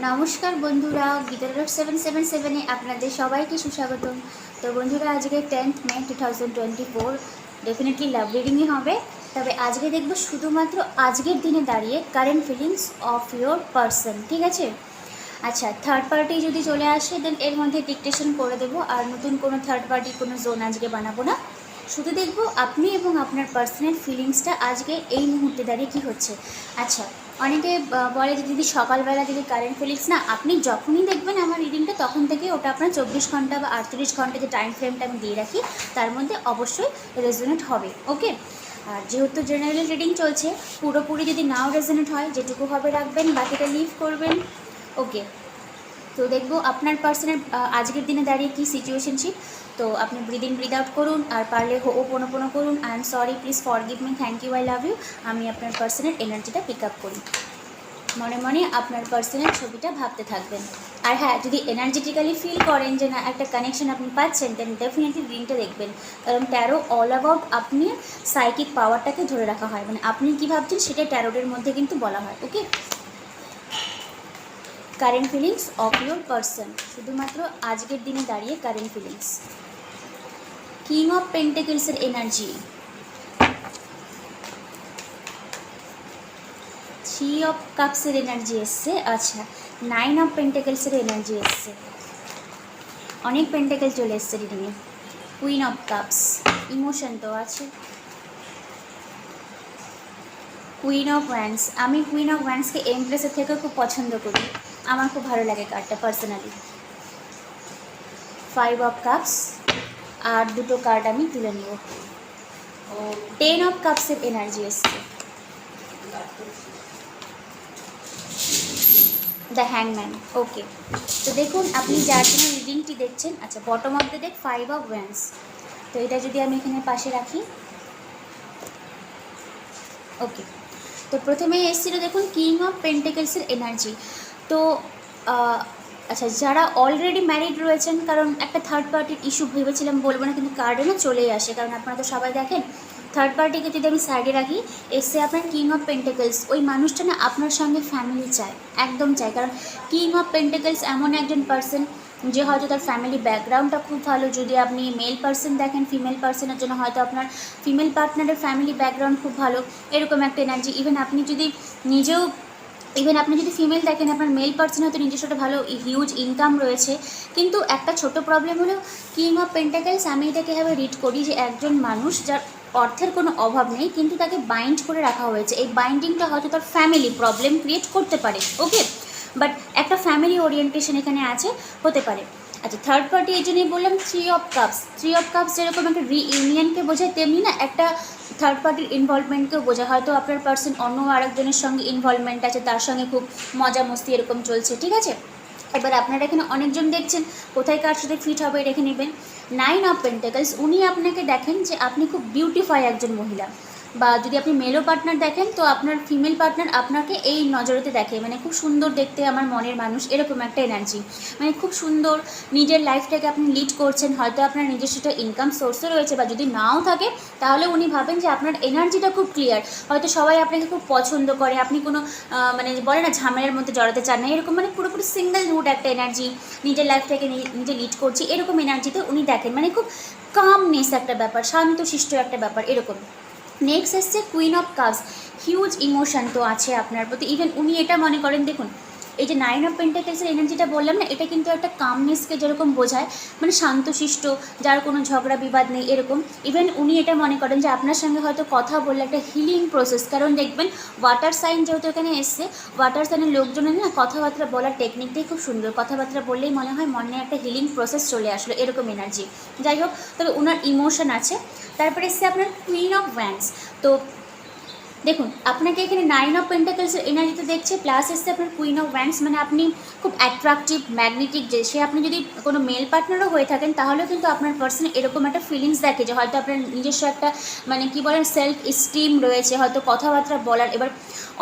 নমস্কার বন্ধুরা, গীতার সেভেন সেভেন সেভেনে আপনাদের সবাইকে সুস্বাগতম। তো বন্ধুরা, আজকে tenth May two thousand twenty four definitely love রিডিংই হবে। তবে আজকে দেখব শুধুমাত্র আজকের দিনে দাঁড়িয়ে current feelings of your person ঠিক আছে? আচ্ছা থার্ড পার্টি যদি চলে আসে দেন এর মধ্যে ডিকটেশন করে দেবো। আর নতুন কোনো থার্ড পার্টি কোনো জোন আজকে বানাবো না। শুধু দেখব আপনি এবং আপনার পার্সোনাল ফিলিংসটা আজকে এই মুহূর্তে দাঁড়িয়ে কী হচ্ছে। আচ্ছা অনেকে বলে যে, দিদি, সকালবেলা যদি কারেন্ট ফিলিংস না, আপনি যখনই দেখবেন আমার রিডিংটা তখন থেকে ওটা আপনার চব্বিশ ঘণ্টা বা আটত্রিশ ঘণ্টা যে টাইম ফ্রেমটা আমি দিয়ে রাখি, তার মধ্যে অবশ্যই রেজোনেট হবে ওকে আর যেহেতু জেনারেল রিডিং চলছে, পুরোপুরি যদি নাও রেজোনেট হয়, যেটুকু হবে রাখবেন, বাকিটা লিভ করবেন ওকে তো দেখব আপনার পার্সনের আজকের দিনে দাঁড়িয়ে কী সিচুয়েশনশিপ তো আপনি ব্রিদিং ব্রিদ আউট করুন, আর পারলে হো ও পোনো পোনো করুন। I am sorry please forgive me thank you I love you আমি আপনার পার্সনের এনার্জিটা পিক আপ করি। মনে মনে আপনার পার্সনের ছবিটা ভাবতে থাকবেন। আর হ্যাঁ যদি এনার্জেটিক্যালি ফিল করেন যে না, একটা কানেকশন আপনি পাচ্ছেন দেন ডেফিনেটলি রিংটা দেখবেন। কারণ ট্যারো অল অ্যাবাউট আপনি সাইকিক পাওয়ারটাকে ধরে রাখা হয়। মানে আপনি কী ভাবছেন সেটা ট্যারোডের মধ্যে কিন্তু বলা হয় okay current feelings of your person শুধুমাত্র আজকের দিনে দাঁড়িয়ে কারেন্ট ফিলিংস কিং অফ পেন্টেকেলসের এনার্জি থ্রি অফ কাপসের এনার্জি এসছে। আচ্ছা নাইন অফ পেন্টেকেলসের এনার্জি এসছে। অনেক পেন্টেকেল চলে এসছে রিডিংয়ে কুইন অফ কাপস ইমোশন তো আছে। কুইন অফ ওয়ান্স আমি কুইন অফ ওয়ান্সকে এমপ্রেসের থেকে খুব পছন্দ করি। আমার খুব ভালো লাগে কার্ডটা পার্সোনালি ফাইভ অফ কাপস আর দুটো কার্ড আমি তুলে নিব। টেন অফ কাপসের এনার্জি এসছে। দ্য হ্যাংম্যান ওকে তো দেখুন, আপনি যার জন্য রিডিংটি দেখছেন আচ্ছা bottom of the deck five of wands তো এটা যদি আমি এখানে পাশে রাখি। ওকে তো প্রথমেই এসেছিল, দেখুন কিং অফ পেন্টেকেলসের এনার্জি তো আচ্ছা যারা অলরেডি ম্যারিড রয়েছেন, কারণ একটা থার্ড পার্টির ইস্যু ভেবেছিলাম বলব না, কিন্তু কার্ডে না চলেই আসে। কারণ আপনারা তো সবাই দেখেন থার্ড পার্টিকে যদি আমি সাইডে রাখি এসে আপনার কিং অফ পেন্টেকলস ওই মানুষটা না আপনার সঙ্গে ফ্যামিলি চায়, একদম চায়। কারণ কিং অফ পেন্টেকলস এমন একজন পার্সন যে হয়তো তার ফ্যামিলি ব্যাকগ্রাউন্ডটা খুব ভালো, যদি আপনি মেল পার্সন দেখেন ফিমেল পার্সনের জন্য হয়তো আপনার ফিমেল পার্টনারের ফ্যামিলি ব্যাকগ্রাউন্ড খুব ভালো, এরকম একটা এনার্জি ইভেন আপনি যদি নিজেও ইভেন আপনি যদি ফিমেল দেখেন, আপনার মেল পার্সন হয়তো নিজস্ব একটা ভালো হিউজ ইনকাম রয়েছে। কিন্তু একটা ছোট প্রবলেম হলো কিং অফ পেন্টাকেলস আমি এটাকে এভাবে রিড করি যে একজন মানুষ যার অর্থের কোনো অভাব নেই, কিন্তু তাকে বাইন্ড করে রাখা হয়েছে। এই বাইন্ডিংটা হয়তো তার ফ্যামিলি প্রবলেম ক্রিয়েট করতে পারে ওকে বাট একটা ফ্যামিলি ওরিয়েন্টেশন এখানে আছে, হতে পারে। আচ্ছা থার্ড পার্টি এই জন্যই বললাম three of cups three of cups যেরকম একটা রিইউনিয়নকে বোঝায়, তেমনি না, একটা থার্ড পার্টির ইনভলভমেন্টকেও বোঝা হয়তো আপনার পার্সন অন্য আরেকজনের সঙ্গে ইনভলভমেন্ট আছে, তার সঙ্গে খুব মজা মস্তি এরকম চলছে, ঠিক আছে? এবার আপনারা এখানে অনেকজন দেখছেন, কোথায় কার সাথে ফিট হবে রেখে নেবেন। নাইন অফ পেন্টেকলস উনি আপনাকে দেখেন যে আপনি খুব বিউটিফাই একজন মহিলা। বা যদি আপনি মেলো পার্টনার দেখেন, তো আপনার ফিমেল পার্টনার আপনাকে এই নজরেতে দেখে। মানে খুব সুন্দর দেখতে আমার মনের মানুষ, এরকম একটা এনার্জি মানে খুব সুন্দর নিজের লাইফটাকে আপনি লিড করছেন, হয়তো আপনার নিজস্ব একটা ইনকাম সোর্সও রয়েছে বা যদি নাও থাকে, তাহলে উনি ভাবেন যে আপনার এনার্জিটা খুব ক্লিয়ার হয়তো সবাই আপনাকে খুব পছন্দ করে, আপনি কোনো মানে বলে না, ঝামেলার মধ্যে জড়াতে চান না, এরকম মানে পুরোপুরি সিঙ্গেল রুট একটা এনার্জি নিজের লাইফটাকে নিজে লিড করছি, এরকম এনার্জিতে উনি দেখেন। মানে খুব কামনেস একটা ব্যাপার, শান্তশিষ্ট একটা ব্যাপার, এরকম। নেক্সট এসছে queen of cups huge emotion তো আছে আপনার প্রতি। ইভেন উনি এটা মনে করেন, দেখুন, এই যে নাইন অফ পেন্টাকেলসের এনার্জিটা বললাম না, এটা কিন্তু একটা কামনেসকে যেরকম বোঝায় মানে শান্তশিষ্ট, যার কোনো ঝগড়া বিবাদ নেই, এরকম। ইভেন উনি এটা মনে করেন যে আপনার সঙ্গে হয়তো কথা বললে একটা হিলিং প্রসেস কারণ দেখবেন ওয়াটার সাইন যেহেতু এখানে এসছে ওয়াটার সাইনের লোকজনের না কথাবার্তা বলার টেকনিকটাই খুব সুন্দর। কথাবার্তা বললেই মনে হয় মনে একটা হিলিং প্রসেস চলে আসলো, এরকম এনার্জি যাই হোক, তবে ওনার ইমোশন আছে। তারপরে এসছে আপনার কুইন অফ ওয়ান্স তো দেখুন, আপনাকে এখানে নাইন অফ পেন্টাকেলসের এনার্জিতে দেখছে প্লাস এসছে আপনার কুইন অফ ওয়ান্স মানে আপনি খুব অ্যাট্রাকটিভ ম্যাগনেটিক যে সে আপনি যদি কোনো মেল পার্টনারও হয়ে থাকেন, তাহলেও কিন্তু আপনার পার্সনে এরকম একটা ফিলিংস দেখে যে হয়তো আপনার নিজস্ব একটা মানে কি বলেন সেলফ স্টিম রয়েছে, হয়তো কথাবার্তা বলার। এবার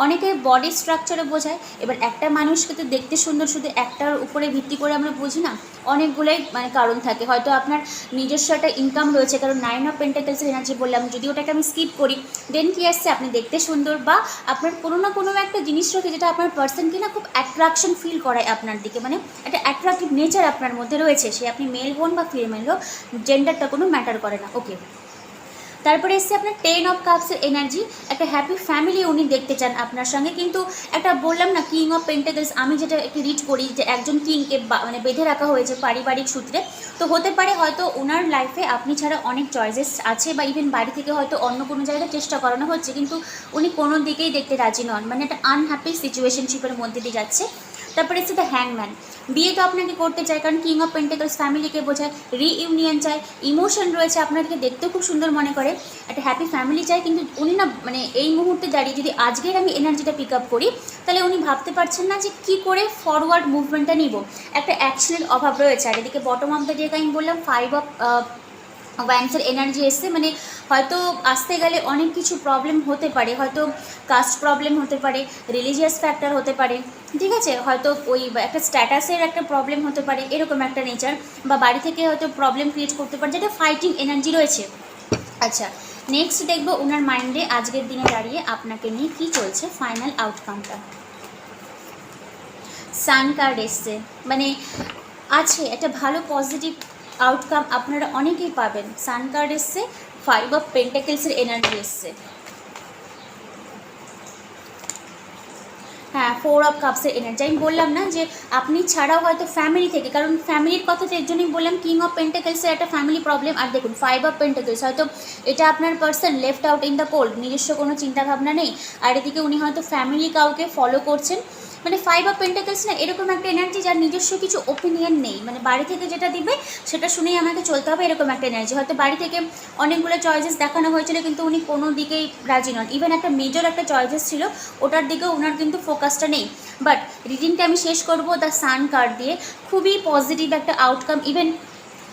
অনেকে বডি স্ট্রাকচারে বোঝায়, এবার একটা মানুষকে তো দেখতে সুন্দর, শুধু একটার উপরে ভিত্তি করে আমরা বুঝি না, অনেকগুলোই মানে কারণ থাকে। হয়তো আপনার নিজস্ব একটা ইনকাম রয়েছে, কারণ নাইন অফ পেন্টাকেলসের এনার্জি বললাম, যদি ওটাকে আমি স্কিপ করি দেন কি আসছে? আপনি দেখতে দেখতে সুন্দর বা আপনার কোনো না কোনো একটা জিনিস রয়েছে যেটা আপনার পার্সনকে না খুব অ্যাট্রাকশন ফিল করায় আপনার দিকে। মানে একটা অ্যাট্রাকটিভ নেচার আপনার মধ্যে রয়েছে। সে আপনি মেল হন বা ফিমেল হোক জেন্ডারটা কোনো ম্যাটার করে না। ওকে তারপরে এসছে আপনার টেন অফ কাপসের এনার্জি একটা হ্যাপি ফ্যামিলি উনি দেখতে চান আপনার সঙ্গে। কিন্তু একটা বললাম না কিং অফ পেন্টাগলস আমি যেটা একটু রিড করি যে একজন কিংকে মানে বেঁধে রাখা হয়েছে পারিবারিক সূত্রে, তো হতে পারে হয়তো ওনার লাইফে আপনি ছাড়া অনেক চয়েসেস আছে বা ইভেন বাড়ি থেকে হয়তো অন্য কোনো জায়গায় চেষ্টা করানো হচ্ছে, কিন্তু উনি কোনো দিকেই দেখতে রাজি নন। মানে একটা আনহ্যাপি সিচুয়েশনশিপের মধ্যে দিয়ে যাচ্ছে। তারপরে এসছে দ্য হ্যাংম্যান বিয়ে তো আপনাকে করতে চায়, কারণ কিং অফ পেন্টেকলস ফ্যামিলিকে বোঝায় রিইউনিয়ন চায় ইমোশন রয়েছে আপনাদেরকে দেখতেও খুব সুন্দর মনে করে। একটা হ্যাপি ফ্যামিলি চায়, কিন্তু উনি না মানে এই মুহূর্তে দাঁড়িয়ে যদি আজকের আমি এনার্জিটা পিক আপ করি, তাহলে উনি ভাবতে পারছেন না যে কি করে ফরওয়ার্ড মুভমেন্টটা নিব। একটা অ্যাকশনের অভাব রয়েছে, আর এদিকে বটম অফ দ্য ডেকে আমি বললাম ফাইভ অফ ওয়ান্সের এনার্জি এসছে মানে হয়তো আসতে গেলে অনেক কিছু প্রবলেম হতে পারে, হয়তো কাস্ট প্রবলেম হতে পারে রিলিজিয়াস ফ্যাক্টর হতে পারে, ঠিক আছে? হয়তো ওই একটা স্ট্যাটাসের একটা প্রবলেম হতে পারে, এরকম একটা নেচার বা বাড়ি থেকে হয়তো প্রবলেম ক্রিয়েট করতে পারে, যেটা ফাইটিং এনার্জি রয়েছে। আচ্ছা নেক্সট দেখব ওনার মাইন্ডে আজকের দিনে দাঁড়িয়ে আপনাকে নিয়ে কী চলছে ফাইনাল আউটকামটা সান কার্ড এসছে মানে আছে, একটা ভালো পজিটিভ আউটকাম আপনারা অনেকেই পাবেন। সান কার্ড এসছে ফাইভ অফ পেন্টাকেলসের এনার্জি এসছে। হ্যাঁ ফোর অফ কাপসের এনার্জি আমি বললাম না যে আপনি ছাড়াও হয়তো ফ্যামিলি থেকে, কারণ ফ্যামিলির কথা তো এর জন্যই বললাম কিং অফ পেন্টাকেলসের একটা ফ্যামিলি প্রবলেম আর দেখুন ফাইভ অফ পেন্টাকেলস হয়তো এটা আপনার person left out in the cold নিজস্ব কোনো চিন্তাভাবনা নেই। আর এদিকে উনি হয়তো ফ্যামিলি কাউকে ফলো করছেন। মানে ফাইভ অফ পেন্টাকেলস না, এরকম একটা এনার্জি যার নিজস্ব কিছু ওপিনিয়ন নেই। মানে বাড়ি থেকে যেটা দিবে, সেটা শুনেই আমাকে চলতে হবে এরকম একটা এনার্জি হয়তো বাড়ি থেকে অনেকগুলো চয়েসেস দেখানো হয়েছিল, কিন্তু উনি কোনো দিকেই রাজি নন। ইভেন একটা মেজর একটা চয়েসেস ছিল, ওটার দিকেও ওনার কিন্তু ফোকাসটা নেই। বাট রিডিংটা আমি শেষ করব দ্য সান কার্ড দিয়ে। খুবই পজিটিভ একটা আউটকাম ইভেন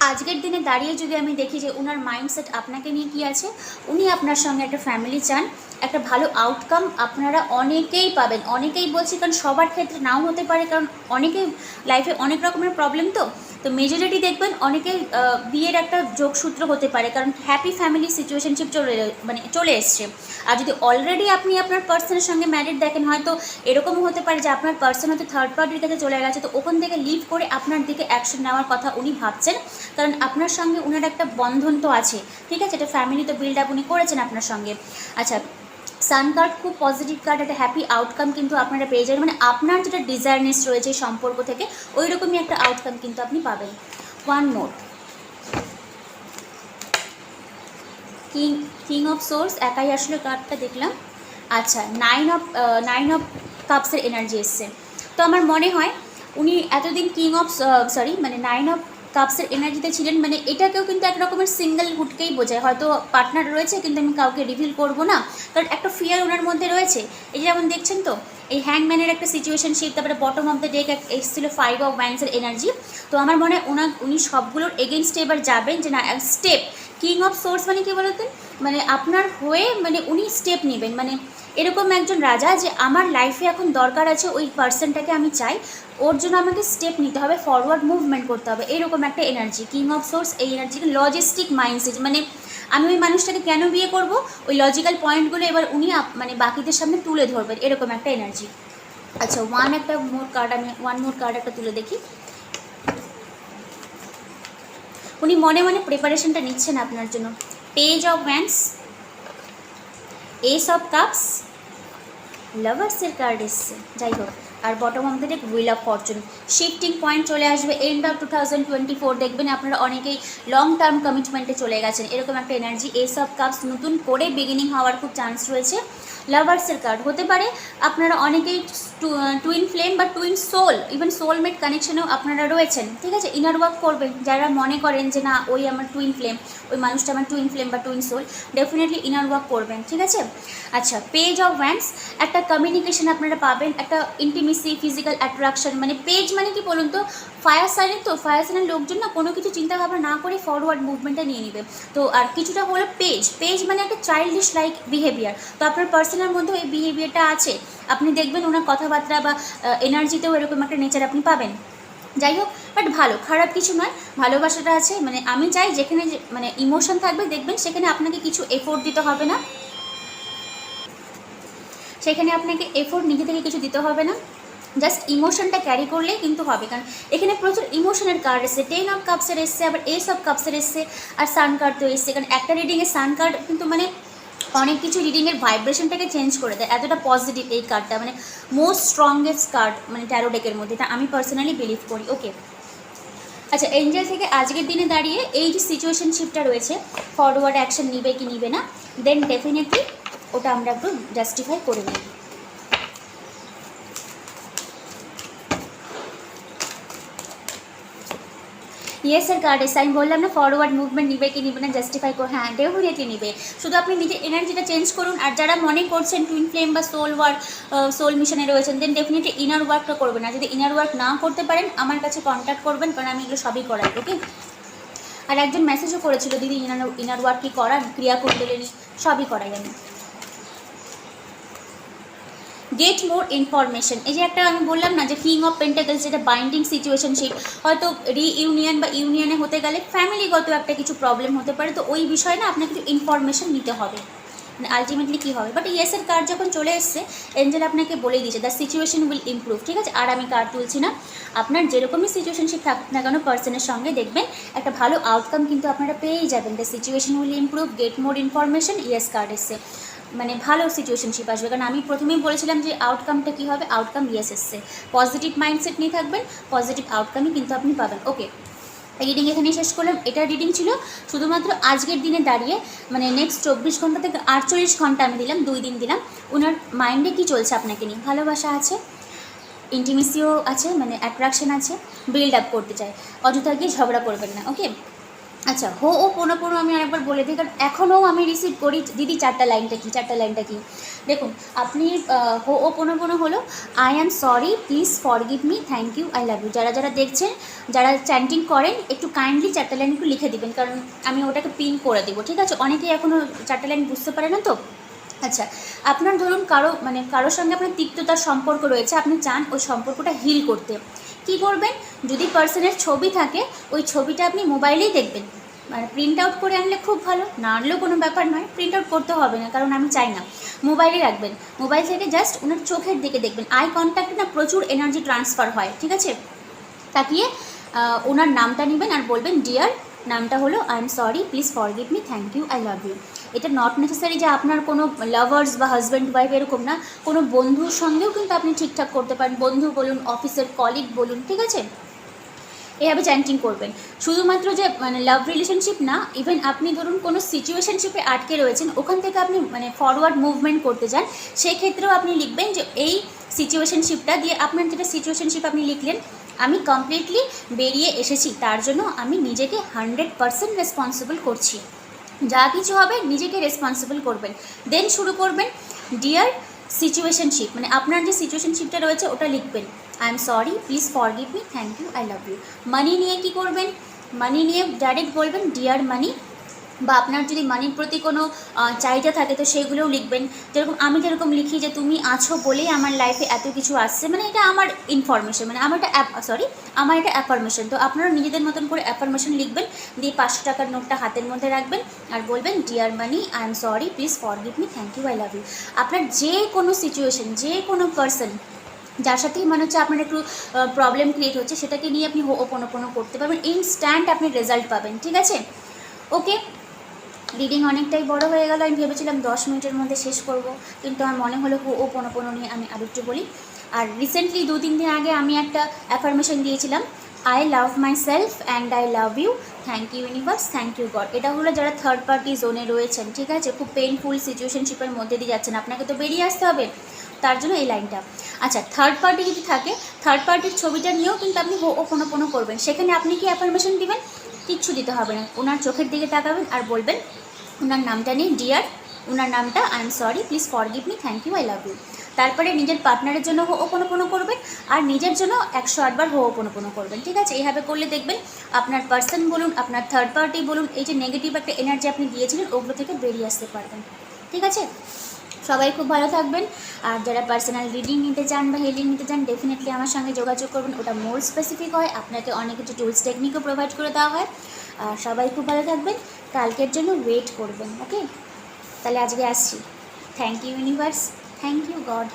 আজকের দিনে দাঁড়িয়ে যদি আমি দেখি যে ওনার মাইন্ডসেট আপনাকে নিয়ে কি আছে, উনি আপনার সঙ্গে একটা ফ্যামিলি চান, একটা ভালো আউটকাম আপনারা অনেকেই পাবেন। অনেকেই বলছি, কারণ সবার ক্ষেত্রে নাও হতে পারে, কারণ অনেকেই লাইফে অনেক রকমের প্রবলেম তো। তো মেজরিটি দেখবেন অনেকেই আহ, বিয়ের একটা যোগসূত্র হতে পারে কারণ হ্যাপি ফ্যামিলি সিচুয়েশনশিপ চলে মানে চলে এসছে। আর যদি অলরেডি আপনি আপনার পার্সনের সঙ্গে ম্যারিড দেখেন হয়তো এরকমও হতে পারে যে আপনার পার্সন হয়তো থার্ড পার্টির কাছে চলে গেছে তো ওখান থেকে লিভ করে আপনার দিকে অ্যাকশন নেওয়ার কথা উনি ভাবছেন। কারণ আপনার সঙ্গে উনার একটা বন্ধন তো আছে ঠিক আছে? এটা ফ্যামিলি তো বিল্ড আপ উনি করেছেন আপনার সঙ্গে। আচ্ছা সান কার্ড খুব পজিটিভ কার্ড একটা হ্যাপি আউটকাম কিন্তু আপনারা পেয়ে যাবেন। মানে আপনার যেটা ডিজায়ারনেস রয়েছে সম্পর্ক থেকে ওই রকমই একটা আউটকাম কিন্তু আপনি পাবেন। One more king king of swords একাই আসলে কার্ডটা দেখলাম। আচ্ছা নাইন অফ নাইন অফ কাপসের এনার্জি এসছে। তো আমার মনে হয় উনি এতদিন কিং অফ সরি মানে নাইন অফ কাপসের এনার্জিতে ছিলেন মানে এটাকেও কিন্তু এক রকমের সিঙ্গেল হুডকেই বোঝায়। হয়তো পার্টনার রয়েছে, কিন্তু আমি কাউকে রিভিল করব না, কারণ একটা ফিয়ার ওনার মধ্যে রয়েছে। এই যেমন দেখছেন তো, এই হ্যাংম্যানের একটা সিচুয়েশন শিপ তারপরে বটম অফ দ্য ডেক এসেছিল ফাইভ অফ ওয়াইন্সের এনার্জি তো আমার মনে হয় ওনার, উনি সবগুলোর এগেনস্টে এবার যাবেন যে না স্টেপ কিং অফ সোর্স মানে কী বলতেন মানে আপনার হয়ে মানে উনি স্টেপ নেবেন। মানে এরকম একজন রাজা যে আমার লাইফে এখন দরকার আছে ওই পার্সনটাকে আমি চাই। ওর জন্য আমাকে স্টেপ নিতে হবে ফরওয়ার্ড মুভমেন্ট করতে হবে। এরকম একটা এনার্জি কিং অফ সোর্স এই এনার্জিকে লজিস্টিক মাইন্ডসেট মানে আমি ওই মানুষটাকে কেন বিয়ে করব? ওই লজিক্যাল পয়েন্টগুলো এবার উনি মানে বাকিদের সামনে তুলে ধরবেন। এরকম একটা এনার্জি আচ্ছা ওয়ান একটা মোর কার্ড আমি ওয়ান মোর কার্ড একটা তুলে দেখি। উনি মনে মনে প্রিপারেশনটা নিচ্ছেন আপনার জন্য। Page of wands ace of cups লাভার্সের card এসছে, যাই হোক। আর bottom of the wheel of fortune shifting point চলে আসবে end of two thousand twenty four দেখবেন আপনারা অনেকেই লং টার্ম কমিটমেন্টে চলে গেছেন। এরকম একটা এনার্জি এই সব কাপস নতুন করে বিগিনিং হওয়ার খুব চান্স রয়েছে। লাভার্সের কার্ড হতে পারে আপনারা অনেকেই টুইন ফ্লেম বা টুইন সোল ইভেন সোলমেট কানেকশনেও আপনারা রয়েছেন। ঠিক আছে? ইনার ওয়ার্ক করবেন। যারা মনে করেন যে, না, ওই আমার টুইন ফ্লেম ওই মানুষটা আমার টুইন ফ্লেম বা twin soul definitely inner work করবেন। ঠিক আছে? আচ্ছা পেজ অফ ভ্যান্স একটা কমিউনিকেশন আপনারা পাবেন, একটা ইন্টিমেসি ফিজিক্যাল অ্যাট্রাকশন মানে পেজ মানে কি বলুন তো? ফায়ার সাইনের তো ফায়ার সাইনের লোকজন না কোনো কিছু চিন্তা ভাবনা না করে ফরওয়ার্ড মুভমেন্টটা নিয়ে নেবে। তো আর কিছুটা হলো পেজ পেজ মানে একটা চাইল্ডিশ লাইক বিহেভিয়ার তো আপনার পার্সনের মধ্যে এই বিহেভিয়ারটা আছে। আপনি দেখবেন ওনার কথাবার্তা বা এনার্জিতেও এরকম একটা নেচার আপনি পাবেন। যাই হোক বাট ভালো, খারাপ কিছু নয়, ভালোবাসাটা আছে। মানে আমি চাই যেখানে মানে ইমোশন থাকবে, দেখবেন সেখানে আপনাকে কিছু এফোর্ট দিতে হবে না। সেখানে আপনাকে এফোর্ট নিজে থেকে কিছু দিতে হবে না। জাস্ট ইমোশনটা ক্যারি করলেই কিন্তু হবে। কারণ এখানে প্রচুর ইমোশনের কার্ড এসছে। টেন অফ কাপসের এসছে, আবার এস অফ কাপসের এসছে, আর সান কার্ড তো এসছে। কারণ একটা রিডিংয়ে সান কার্ড কিন্তু মানে অনেক কিছু রিডিংয়ের ভাইব্রেশনটাকে চেঞ্জ করে দেয়, এতটা পজিটিভ এই কার্ডটা মানে মোস্ট স্ট্রংগেস্ট কার্ড মানে ট্যারো ডেকের মধ্যে, এটা আমি পার্সোনালি বিলিভ করি ওকে আচ্ছা এঞ্জেল থেকে আজকের দিনে দাঁড়িয়ে এই যে সিচুয়েশনশিপটা রয়েছে ফরওয়ার্ড অ্যাকশন নিবে কি নিবে না দেন ডেফিনেটলি ওটা আমরা একটু জাস্টিফাই করে নিই ইয়েসের কার্ড আমি বললাম না ফরওয়ার্ড মুভমেন্ট নিবে কি নিবে না জাস্টিফাই করে হ্যাঁ ডেফিনেটলি নিবে। শুধু আপনি নিজের এনার্জিটা চেঞ্জ করুন, আর যারা মনে করছেন টুইন ফ্লেম বা সোল ওয়ার্ক সোল মিশনে রয়েছেন দেন ডেফিনেটলি ইনার ওয়ার্কটা করবেন। আর যদি ইনার ওয়ার্ক না করতে পারেন, আমার কাছে কন্ট্যাক্ট করবেন, কারণ আমি এগুলো সবই করাই ওকে আর একজন মেসেজও করেছিল, দিদি ইনার ইনার ওয়ার্ক কি করান ক্রিয়া কুণ্ডলিনী সবই করাই আমি। গেট মোর ইনফরমেশন এই যে একটা আমি বললাম না যে কিং অফ পেন্টাকলস যেটা বাইন্ডিং সিচুয়েশনশিপ হয়তো রিইউনিয়ন বা ইউনিয়নে হতে গেলে ফ্যামিলিগত একটা কিছু প্রবলেম হতে পারে, তো ওই বিষয়ে না আপনাকে কিছু ইনফরমেশন নিতে হবে। মানে আলটিমেটলি কী হবে? বাট ইয়েসের কার্ড যখন চলে এসছে এঞ্জেল আপনাকে বলেই দিয়েছে দ্য সিচুয়েশন উইল ইমপ্রুভ ঠিক আছে? আর আমি কার্ড তুলছি না। আপনার যেরকমই সিচুয়েশনশিপ থাকুক না কেন পার্সনের সঙ্গে দেখবেন একটা ভালো আউটকাম কিন্তু আপনারা পেয়েই যাবেন। The situation will improve get more information yes card এসছে। মানে ভালো সিচুয়েশনশিপ আসবে। কারণ আমি প্রথমেই বলেছিলাম যে আউটকামটা কী হবে? আউটকাম ইয়েস এসছে। পজিটিভ মাইন্ডসেট নিয়ে থাকবেন পজিটিভ আউটকামই কিন্তু আপনি পাবেন। ওকে রিডিং এখানেই শেষ করলাম। এটা রিডিং ছিল শুধুমাত্র আজকের দিনে দাঁড়িয়ে মানে নেক্সট চব্বিশ ঘণ্টা থেকে আটচল্লিশ ঘণ্টা আমি দিলাম, দুই দিন দিলাম। ওনার মাইন্ডে কী চলছে আপনাকে নিয়ে? ভালোবাসা আছে ইন্টিমেসিও আছে মানে অ্যাট্রাকশন আছে বিল্ড আপ করতে চায়। অযথা গিয়ে ঝগড়া করবেন না। ওকে আচ্ছা হো ও পোনো পোনো আমি আরেকবার বলে দিই, কারণ এখনও আমি রিসিভ করি। দিদি, চারটা লাইনটা কি? চারটা লাইনটা কি? দেখুন, আপনি হো ও পোনো পোনো হলো I am sorry please forgive me thank you I love you যারা যারা দেখছেন, যারা চ্যান্টিং করেন, একটু কাইন্ডলি চারটা লাইন একটু লিখে দিবেন, কারণ আমি ওটাকে পিন করে দেবো, ঠিক আছে? অনেকেই এখনও চারটা লাইন বুঝতে পারে না তো? আচ্ছা আপনার ধরুন কারও মানে কারোর সঙ্গে আপনার তিক্ততার সম্পর্ক রয়েছে, আপনি চান ওই সম্পর্কটা হিল করতে। কি করবেন? যদি পার্সনের ছবি থাকে, ওই ছবিটা আপনি মোবাইলেই দেখবেন। মানে প্রিন্ট আউট করে আনলে খুব ভালো। না আনলেও কোনো ব্যাপার নয় প্রিন্ট আউট করতে হবে না, কারণ আমি চাই না। মোবাইলে রাখবেন। মোবাইল থেকে জাস্ট ওনার চোখের দিকে দেখবেন। আই কন্ট্যাক্টে না প্রচুর এনার্জি ট্রান্সফার হয়, ঠিক আছে? তাকিয়ে ওনার নামটা নেবেন আর বলবেন ডিয়ার নামটা হলো I am sorry please forgive me thank you I love you এটা নট নেসেসারি যে আপনার কোনো লাভার্স বা হাজব্যান্ড ওয়াইফ এরকম না, কোনো বন্ধুর সঙ্গেও কিন্তু আপনি ঠিকঠাক করতে পারেন। বন্ধু বলুন অফিসের কলিগ বলুন, ঠিক আছে? এভাবে চ্যান্টিং করবেন। শুধুমাত্র যে মানে লাভ রিলেশনশিপ না ইভেন আপনি ধরুন কোনো সিচুয়েশনশিপে আটকে রয়েছেন, ওখান থেকে আপনি মানে ফরওয়ার্ড মুভমেন্ট করতে চান সেক্ষেত্রেও আপনি লিখবেন যে, এই সিচুয়েশনশিপটা দিয়ে আপনার যেটা সিচুয়েশনশিপ আপনি লিখলেন আমি কমপ্লিটলি বেরিয়ে এসেছি, তার জন্য আমি নিজেকে হান্ড্রেড পারসেন্ট রেসপন্সিবল করছি। যা কিছু হবে নিজেকে রেসপন্সিবল করবেন। দেন শুরু করবেন ডিয়ার সিচুয়েশনশিপ মানে আপনার যে সিচুয়েশনশিপটা রয়েছে ওটা লিখবেন। I am sorry please forgive me thank you I love you money নিয়ে কি করবেন? মানি নিয়ে ডাইরেক্ট বলবেন ডিয়ার মানি বা আপনার যদি মানির প্রতি কোনো চাহিদা থাকে, তো সেইগুলোও লিখবেন। যেরকম আমি যেরকম লিখি যে, তুমি আছো বলেই আমার লাইফে এত কিছু আসছে। মানে এটা আমার ইনফরমেশন মানে আমার এটা সরি আমার এটা অ্যাফার্মেশন তো আপনারা নিজেদের মতন করে অ্যাফার্মেশন লিখবেন, দিয়ে পাঁচশো টাকার নোটটা হাতের মধ্যে রাখবেন আর বলবেন dear money I am sorry please forgive me thank you I love you আপনার যে কোনো সিচুয়েশন যে কোনো পার্সন যার সাথেই মনে হচ্ছে আপনার একটু প্রবলেম ক্রিয়েট হচ্ছে, সেটাকে নিয়ে আপনি ওপন ওপন করতে পারবেন। ইনস্ট্যান্ট আপনি রেজাল্ট পাবেন, ঠিক আছে? ওকে রিডিং অনেকটাই বড় হয়ে গেল। আমি ভেবেছিলাম দশ মিনিটের মধ্যে শেষ করব, কিন্তু আমার মনে হলো ও পনো পনো নিয়ে আমি আর একটু বলি। আর রিসেন্টলি দু তিন দিন আগে আমি একটা অ্যাফার্মেশন দিয়েছিলাম I love myself and I love you thank you universe thank you God এটা হলো যারা থার্ড পার্টি জোনে রয়েছেন, ঠিক আছে? খুব পেইনফুল সিচুয়েশনশিপের মধ্যে দিয়ে যাচ্ছেন। আপনাকে তো বেরিয়ে আসতে হবে। তার জন্য এই লাইনটা। আচ্ছা থার্ড পার্টি যদি থাকে থার্ড পার্টির ছবিটা নিয়েও কিন্তু আপনি ও কোনো কোনো করবেন। সেখানে আপনি কি অ্যাফার্মেশন দিবেন? কিচ্ছু দিতে হবে না। ওনার চোখের দিকে তাকাবেন আর বলবেন ওনার নামটা নিয়ে ডিয়ার ওনার নামটা I am sorry please forgive me thank you I love you তারপরে নিজের পার্টনারের জন্য কোনো করবেন, আর নিজের জন্য একশো আটবার হো কোনো করবেন, ঠিক আছে? এইভাবে করলে দেখবেন আপনার পার্সন বলুন, আপনার থার্ড পার্টি বলুন, এই যে নেগেটিভ একটা এনার্জি আপনি দিয়েছিলেন, ওগুলো থেকে বেরিয়ে আসতে পারবেন, ঠিক আছে? সবাই খুব ভালো থাকবেন, আর যারা পার্সোনাল রিডিং নিতে চান বা হেলিং নিতে চান ডেফিনেটলি আমার সঙ্গে যোগাযোগ করবেন, ওটা মোর স্পেসিফিক হয়, আপনাকে অনেক কিছু টুলস টেকনিকও প্রোভাইড করে দেওয়া হয়, আর সবাই খুব ভালো থাকবেন। কালকের জন্য ওয়েট করবেন ওকে তাহলে আজকে আসছি। Thank you universe thank you God